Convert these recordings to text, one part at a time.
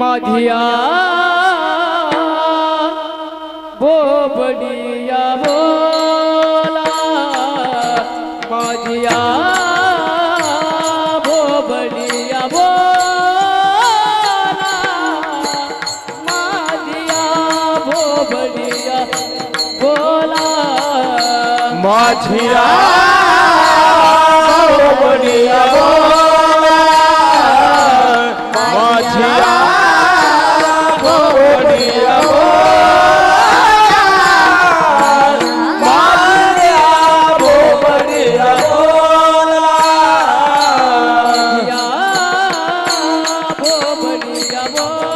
माझिया बोबडिया बोला। माझिया बोबडिया बोला। माझिया बोबडिया बोला। माझिया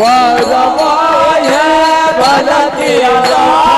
وقضايا بلدي يا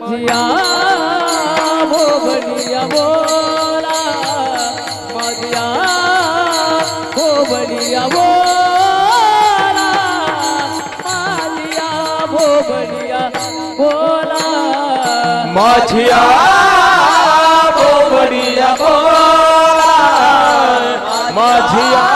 माझिया भोबनिया बोला। माझिया भोबनिया बोला। माझिया भोबनिया बोला। माझिया भोबनिया बोला। माझिया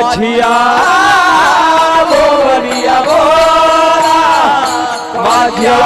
माझिया गोवरिया बोला माझ्या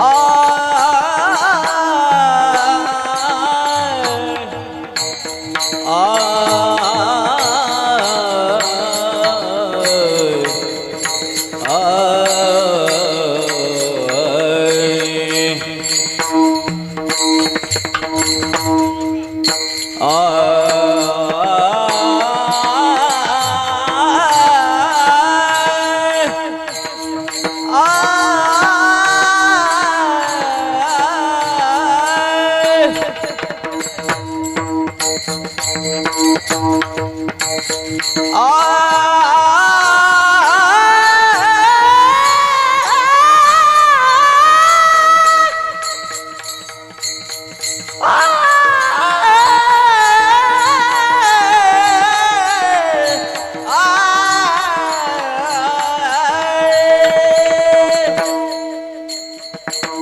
Oh.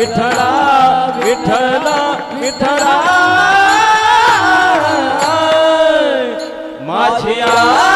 विठ्ठला विठ्ठला विठ्ठला. माझ्या